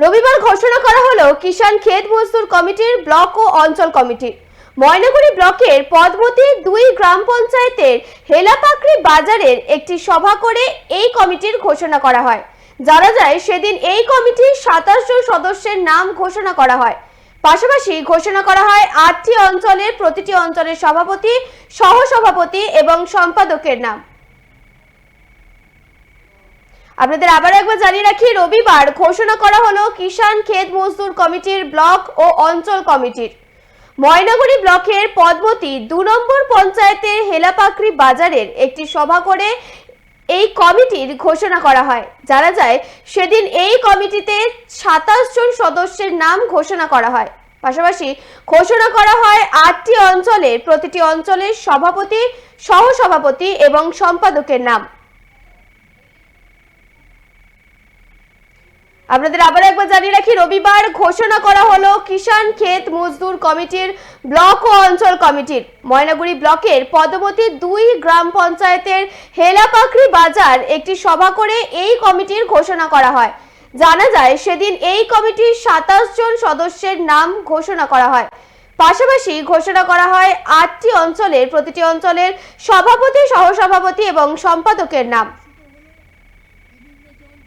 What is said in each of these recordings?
রবিবার ঘোষণা করা হলো কিষাণ ক্ষেত মজদুর কমিটির ব্লক ও অঞ্চল কমিটি ময়নাগুড়ি ব্লকের পদ্মতী দুই গ্রাম পঞ্চায়েতের হেলাপাকড়ি বাজারের একটি সভা করে এই কমিটির ঘোষণা করা হয়। জানা যায়, সেদিন এই কমিটির সাতাশ জন সদস্যের নাম ঘোষণা করা হয়। পাশাপাশি ঘোষণা করা হয়, আটটি অঞ্চলের প্রতিটি অঞ্চলের সভাপতি, সহসভাপতি এবং সম্পাদকের নাম। আপনাদের আবার একবার জানিয়ে রাখি, রবিবার ঘোষণা করা হলো কিষাণ ক্ষেত মজদুর কমিটির ব্লক ও অঞ্চল কমিটির। ময়নাগুড়ি ব্লকের পদ্মতী দু নম্বর পঞ্চায়েতের হেলাপাকড়ি বাজারের একটি সভা করে এই কমিটির ঘোষণা করা হয়। জানা যায়, সেদিন এই কমিটিতে সাতাশ জন সদস্যের নাম ঘোষণা করা হয়। পাশাপাশি ঘোষণা করা হয়, আটটি অঞ্চলের প্রতিটি অঞ্চলের সভাপতি, সহসভাপতি এবং সম্পাদকের নাম। আপনাদের আবার একবার জানিয়ে রাখি, রবিবার ঘোষণা করা হলো কিষাণ ক্ষেত মজদুর কমিটির ব্লক ও অঞ্চল কমিটির। ময়নাগুড়ি ব্লকের পদমতী দুই গ্রাম পঞ্চায়েতের হেলাপাকড়ি বাজার একটি সভা করে এই কমিটির ঘোষণা করা হয়। জানা যায়, সেদিন এই কমিটির সাতাশ জন সদস্যের নাম ঘোষণা করা হয়। পাশাপাশি ঘোষণা করা হয়, আটটি অঞ্চলের প্রতিটি অঞ্চলের সভাপতি, সহসভাপতি এবং সম্পাদকের নাম।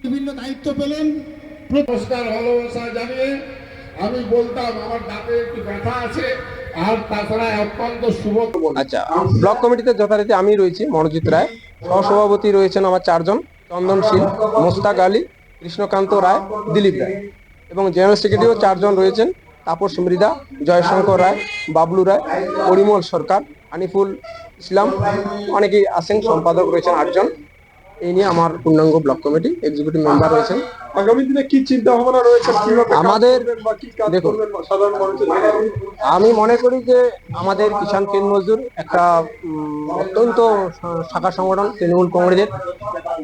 বিভিন্ন দায়িত্ব পেলেন। ভালোবাসা জানিয়ে আমি বলতাম, আমার দাঁতে একটু ব্যথা আছে, আর তাছাড়া অত্যন্ত শুভ আচ্ছা ব্লক কমিটিতে যথারীতি আমি রয়েছি, মনোজিৎ রায়। সহসভাপতি রয়েছেন আমার চারজন চন্দন শীল মোস্তাক আলী, কৃষ্ণকান্ত রায়, দিলীপ রায়। এবং জেনারেল সেক্রেটারিও চারজন রয়েছেন, তাপস মৃদা জয়শঙ্কর রায়, বাবলু রায়, পরিমল সরকার, আনিফুল ইসলাম। অনেকেই আছেন, সম্পাদক রয়েছেন আটজন। এই নিয়ে আমার পূর্ণাঙ্গ ব্লক কমিটি এক্সিকিউটিভ মেম্বার রয়েছেন। আগামী দিনে কি চিন্তা ভাবনা রয়েছে আমাদের- দেখুন। আমি মনে করি যে আমাদের কিষাণ কেন মজদুর একটা অত্যন্ত শাখা সংগঠন তৃণমূল কংগ্রেসের।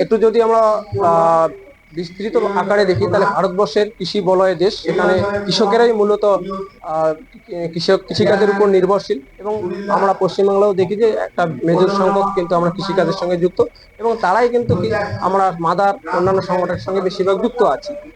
একটু যদি আমরা বিস্তৃত আকারে দেখি, তাহলে ভারতবর্ষের কৃষি বলয় দেশ সেখানে কৃষকেরাই মূলত কৃষক, কৃষিকাজের উপর নির্ভরশীল এবং আমরা পশ্চিমবাংলাও দেখি যে একটা মেজর সংখ্যক কিন্তু আমরা কৃষিকাজের সঙ্গে যুক্ত এবং তারাই কিন্তু আমরা মাদার, অন্যান্য সংগঠনের সঙ্গে বেশিরভাগ যুক্ত আছি।